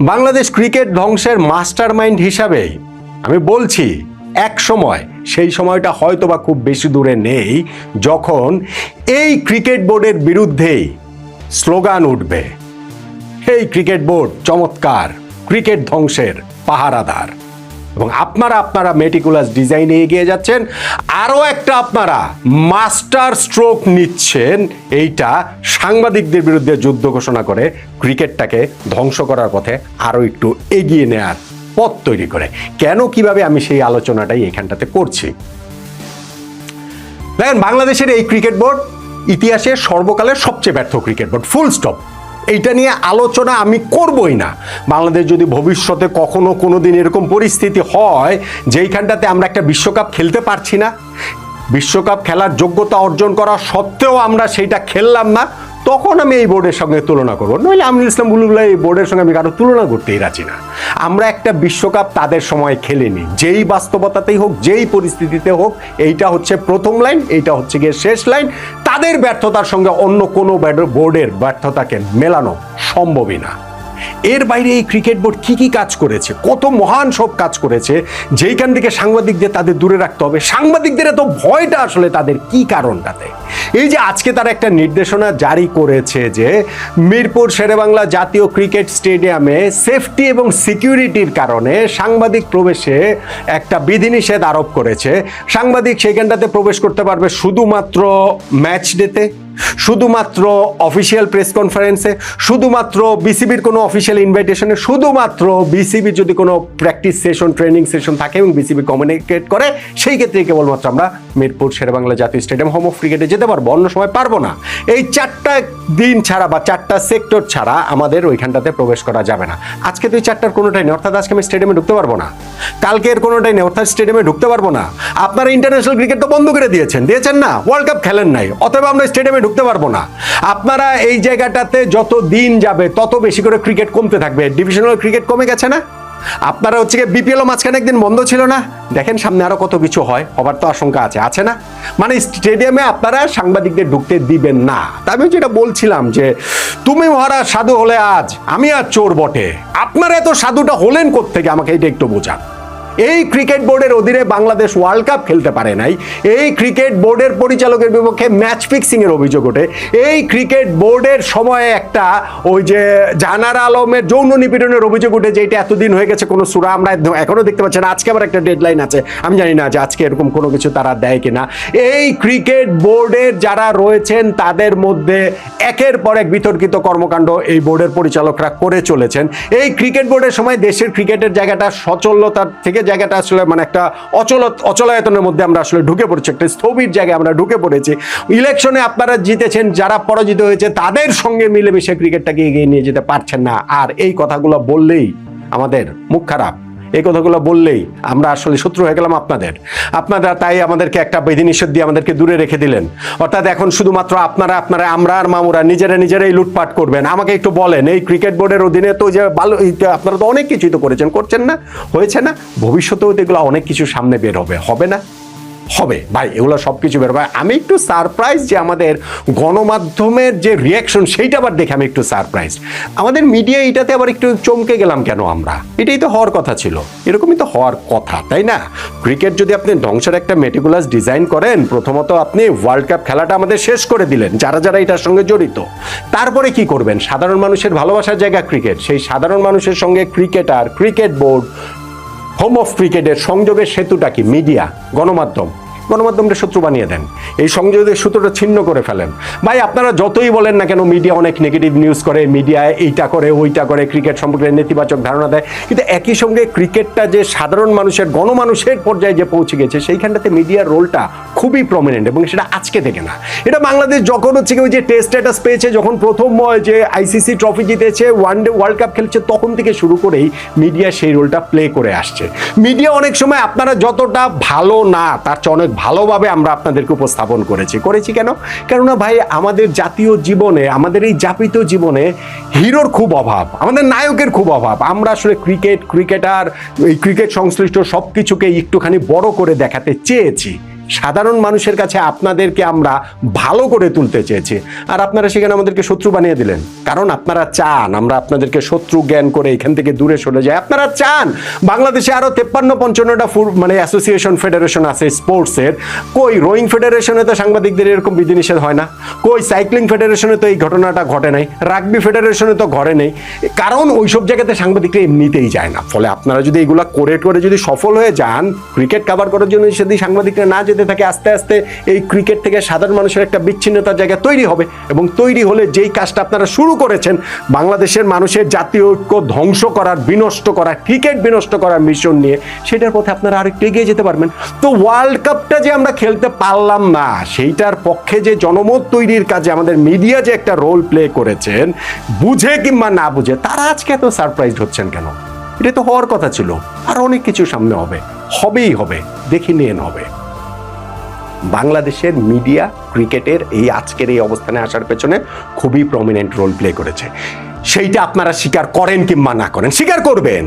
Bangladesh cricket ধ্বংসের master mind হিসাবে আমি বলছি, এক সময়, সেই সময়টা হয়তো বা খুব বেশি দূরে নেই, যখন এই ক্রিকেট বোর্ডের বিরুদ্ধেই স্লোগান উঠবে। এই ক্রিকেট বোর্ড চমৎকার, ক্রিকেট ধ্বংসের পাহারাদার। এবং আপনারা আপনারা মেটিকুলাস ডিজাইনে এগিয়ে যাচ্ছেন। আরও একটা আপনারা মাস্টার স্ট্রোক নিচ্ছেন, এইটা সাংবাদিকদের বিরুদ্ধে যুদ্ধ ঘোষণা করে, ক্রিকেটটাকে ধ্বংস করার পথে আরও একটু এগিয়ে নেয়ার পথ তৈরি করে। কেন, কীভাবে আমি সেই আলোচনাটাই এখানটাতে করছি? দেখেন, বাংলাদেশের এই ক্রিকেট বোর্ড ইতিহাসে সর্বকালের সবচেয়ে ব্যর্থ ক্রিকেট বোর্ড ফুল স্টপ এইটা নিয়ে আলোচনা আমি করবই না। বাংলাদেশ যদি ভবিষ্যতে কখনো কোনো দিন এরকম পরিস্থিতি হয়, যেইখানটাতে আমরা একটা বিশ্বকাপ খেলতে পারছি না, বিশ্বকাপ খেলার যোগ্যতা অর্জন করা সত্ত্বেও আমরা সেইটা খেললাম না তখন আমি এই বোর্ডের সঙ্গে তুলনা করব। নইলে আমিনুল ইসলাম বুলুবুল্লাহ এই বোর্ডের সঙ্গে আমি কারও তুলনা করতেই রাজি না। আমরা একটা বিশ্বকাপ তাদের সময় খেলেনি। যেই বাস্তবতাতেই হোক, যেই পরিস্থিতিতে হোক, এইটা হচ্ছে প্রথম লাইন, এইটা হচ্ছে গিয়ে শেষ লাইন। তাদের ব্যর্থতার সঙ্গে অন্য কোনো বোর্ডের ব্যর্থতাকে মেলানো সম্ভবই না। এর বাইরে এই ক্রিকেট বোর্ড কি কি কাজ করেছে? কত মহান সব কাজ করেছে? যেইখান থেকে সাংবাদিকদের তাদের দূরে রাখতে হবে। সাংবাদিকদের এত ভয়টা আসলে তাদের কি কারণটাতে? এই যে আজকে তারা একটা নির্দেশনা জারি করেছে যে মিরপুর শেরেবাংলা জাতীয় ক্রিকেট স্টেডিয়ামে সেফটি এবং সিকিউরিটির কারণে সাংবাদিক প্রবেশে একটা বিধিনিষেধ আরোপ করেছে। সাংবাদিক সেইখানটাতে প্রবেশ করতে পারবে শুধুমাত্র ম্যাচ ডেতে শুধুমাত্র অফিসিয়াল প্রেস কনফারেন্সে শুধুমাত্র বিসিবির কোনো অফিসিয়াল ইনভাইটেশনে শুধুমাত্র বিসিবির যদি কোনো প্র্যাকটিস সেশন ট্রেনিং সেশন থাকে এবং বিসিবি কমিউনিকেট করে, সেই ক্ষেত্রে কেবলমাত্র আমরা মিরপুর শেরেবাংলা জাতীয় স্টেডিয়াম হোম অফ ক্রিকেটে যেতে পারব, অন্য সময় পারব না। এই চারটা দিন ছাড়া বা চারটা সেক্টর ছাড়া আমাদের ওইখানটাতে প্রবেশ করা যাবে না। আজকে তো এই চারটার কোনোটাই নেই, অর্থাৎ আজকে আমি স্টেডিয়ামে ঢুকতে পারব না। কালকের কোনোটাই নেই, অর্থাৎ স্টেডিয়ামে ঢুকতে পারব না। আপনারা ইন্টারন্যাশনাল ক্রিকেট তো বন্ধ করে দিয়েছেন দিয়েছেন না? ওয়ার্ল্ড কাপ খেলেন নাই, অতএব আমরা স্টেডিয়ামে ঢুকতে পারব না। আপনারা এই জায়গাটাতে যত দিন যাবে, তত বেশি করে ক্রিকেট কমতে থাকবে। ডিভিশনাল ক্রিকেট কমে গেছে না? আপনারা হচ্ছে বিপিএলও মাঝখানে একদিন বন্ধ ছিল না? দেখেন সামনে আরও কত কিছু হয়, হবার তো আশঙ্কা আছে। আছে না? মানে স্টেডিয়ামে আপনারা সাংবাদিকদের ঢুকতে দিবেন না। আমি যেটা বলছিলাম যে, তুমি মহারাজ, সাধু হলে আজ, আমি আর চোর বটে। আপনারা এত সাধুটা হলেন কোত্থেকে? আমাকে এটা একটু বোঝান। এই ক্রিকেট বোর্ডের অধীনে বাংলাদেশ ওয়ার্ল্ড কাপ খেলতে পারে নাই। এই ক্রিকেট বোর্ডের পরিচালকের বিপক্ষে ম্যাচ ফিক্সিংয়ের অভিযোগ ওঠে। এই ক্রিকেট বোর্ডের সময়ে একটা ওই যে জানার আলমের যৌন নিপীড়নের অভিযোগ উঠে যে এটা এতদিন হয়ে গেছে, কোনো সুরা আমরা এখনও দেখতে পাচ্ছি না। আজকে আবার একটা ডেডলাইন আছে। আমি জানি না যে আজকে এরকম কোনো কিছু তারা দেয় কিনা। এই ক্রিকেট বোর্ডের যারা রয়েছেন, তাদের মধ্যে একের পর এক বিতর্কিত কর্মকাণ্ড এই বোর্ডের পরিচালকরা করে চলেছেন। এই ক্রিকেট বোর্ডের সময় দেশের ক্রিকেটের জায়গাটা সচলতার থেকে জায়গাটা আসলে মানে একটা অচল, অচলায়তনের মধ্যে আমরা আসলে ঢুকে পড়েছি, একটা স্থবির জায়গায় আমরা ঢুকে পড়েছি। ইলেকশনে আপনারা জিতেছেন, যারা পরাজিত হয়েছে, তাদের সঙ্গে মিলেমিশে ক্রিকেটটাকে এগিয়ে নিয়ে যেতে পারছেন না। আর এই কথাগুলো বললেই আমাদের মুখ খারাপ। এই কথাগুলো বললেই আমরা আসলে শত্রু হয়ে গেলাম আপনাদের। আপনারা তাই আমাদেরকে একটা বিধিনিষেধ দিয়ে আমাদেরকে দূরে রেখে দিলেন। অর্থাৎ এখন শুধুমাত্র আপনারা আপনারা, আমরা আর মামুরা নিজেরা নিজেরাই লুটপাট করবেন। আমাকে একটু বলেন, এই ক্রিকেট বোর্ডের অধীনে তো যে ভালো আপনারা তো অনেক কিছুই তো করেছেন, করছেন না, হয়েছে না? ভবিষ্যতেও তো এগুলো অনেক কিছু সামনে বের হবে হবে না? হবে। ভাই, এগুলো সব কিছু বের হবে। আমি একটু সারপ্রাইজ যে আমাদের গণমাধ্যমের যে রিয়াকশন সেইটা আবার দেখে আমি একটু সারপ্রাইজ আমাদের মিডিয়া এটাতে আবার একটু চমকে গেলাম কেন আমরা? এটাই তো হওয়ার কথা ছিল। এরকমই তো হওয়ার কথা, তাই না? ক্রিকেট যদি আপনি ধ্বংসের একটা মেটিকুলাস ডিজাইন করেন, প্রথমত আপনি ওয়ার্ল্ড কাপ খেলাটা আমাদের শেষ করে দিলেন, যারা যারা এটার সঙ্গে জড়িত। তারপরে কি করবেন? সাধারণ মানুষের ভালোবাসার জায়গা ক্রিকেট সেই সাধারণ মানুষের সঙ্গে cricketer cricket board home of ক্রিকেটের সংযোগের সেতুটা কি? মিডিয়া গণমাধ্যম। গণমাধ্যমটা শত্রু বানিয়ে দেন। এই সংযোগের সূত্রটা ছিন্ন করে ফেলেন। ভাই, আপনারা যতই বলেন না কেন মিডিয়া অনেক নেগেটিভ নিউজ করে মিডিয়ায় এইটা করে, ওইটা করে ক্রিকেট সম্পর্কে নেতিবাচক ধারণা দেয়। কিন্তু একই সঙ্গে ক্রিকেটটা যে সাধারণ মানুষের, গণমানুষের পর্যায়ে যে পৌঁছে গেছে, সেইখানটাতে মিডিয়ার রোলটা খুবই প্রমিনেন্ট এবং সেটা আজকে থেকে না। এটা বাংলাদেশ যখন হচ্ছে কি ওই যে টেস্ট স্ট্যাটাস পেয়েছে, যখন প্রথম যে আইসিসি ট্রফি জিতেছে ওয়ান ডে ওয়ার্ল্ড কাপ খেলছে, তখন থেকে শুরু করেই মিডিয়া সেই রোলটা প্লে করে আসছে। মিডিয়া অনেক সময় আপনারা যতটা ভালো না, তার চেয়ে অনেক ভালোভাবে আমরা আপনাদেরকে উপস্থাপন করেছি। করেছি কেন? কেননা ভাই, আমাদের জাতীয় জীবনে, আমাদের এই জাপিত জীবনে হিরোর খুব অভাব, আমাদের নায়কের খুব অভাব। আমরা আসলে ক্রিকেট, ক্রিকেটার, এই ক্রিকেট সংশ্লিষ্ট সব কিছুকে একটুখানি বড় করে দেখাতে চেয়েছি। সাধারণ মানুষের কাছে আপনাদেরকে আমরা ভালো করে তুলতে চেয়েছি। আর আপনারা সেখানে আমাদেরকে শত্রু বানিয়ে দিলেন। কারণ আপনারা চান, আমরা আপনাদেরকে শত্রু জ্ঞান করে এখান থেকে দূরে সরে যাই। আপনারা চান, বাংলাদেশে আরও তেপ্পান্ন পঞ্চান্নটা ফুট মানে অ্যাসোসিয়েশন ফেডারেশন আছে স্পোর্টসের। কই রোয়িং ফেডারেশনে তো সাংবাদিকদের এরকম বিধিনিষেধ হয় না? কই সাইক্লিং ফেডারেশনে তো এই ঘটনাটা ঘটে নাই? রাগবি ফেডারেশনে তো ঘরে নেই। কারণ ওইসব জায়গাতে সাংবাদিকরা এমনিতেই যায় না। ফলে আপনারা যদি এগুলা করে করে যদি সফল হয়ে যান, ক্রিকেট কাভার করার জন্য যদি সাংবাদিকরা না যেতে থাকে, আস্তে আস্তে এই ক্রিকেট থেকে সাধারণ মানুষের একটা বিচ্ছিন্নতার জায়গা তৈরি হবে এবং তৈরি হলে যেই কাজটা আপনারা শুরু করেছেন, বাংলাদেশের মানুষের জাতীয় ঐক্য ধ্বংস করার, বিনষ্ট করার ক্রিকেট বিনষ্ট করার মিশন নিয়ে সেটার পথে আপনারা আরেকটু এগিয়ে যেতে পারবেন। তো ওয়ার্ল্ড কাপটা যে আমরা খেলতে পারলাম না, সেইটার পক্ষে যে জনমত তৈরির কাজে আমাদের মিডিয়া যে একটা রোল প্লে করেছেন, বুঝে কিংবা না বুঝে, তারা আজকে এত সারপ্রাইজড হচ্ছেন কেন? এটা তো হওয়ার কথা ছিল, আর অনেক কিছু সামনে হবে, হবেই হবে, দেখি নিয়ে হবে। বাংলাদেশের মিডিয়া, ক্রিকেটের এই আজকের এই অবস্থানে আসার পেছনে খুবই প্রমিনেন্ট রোল প্লে করেছে। সেইটা আপনারা স্বীকার করেন কিংবা না করেন, স্বীকার করবেন।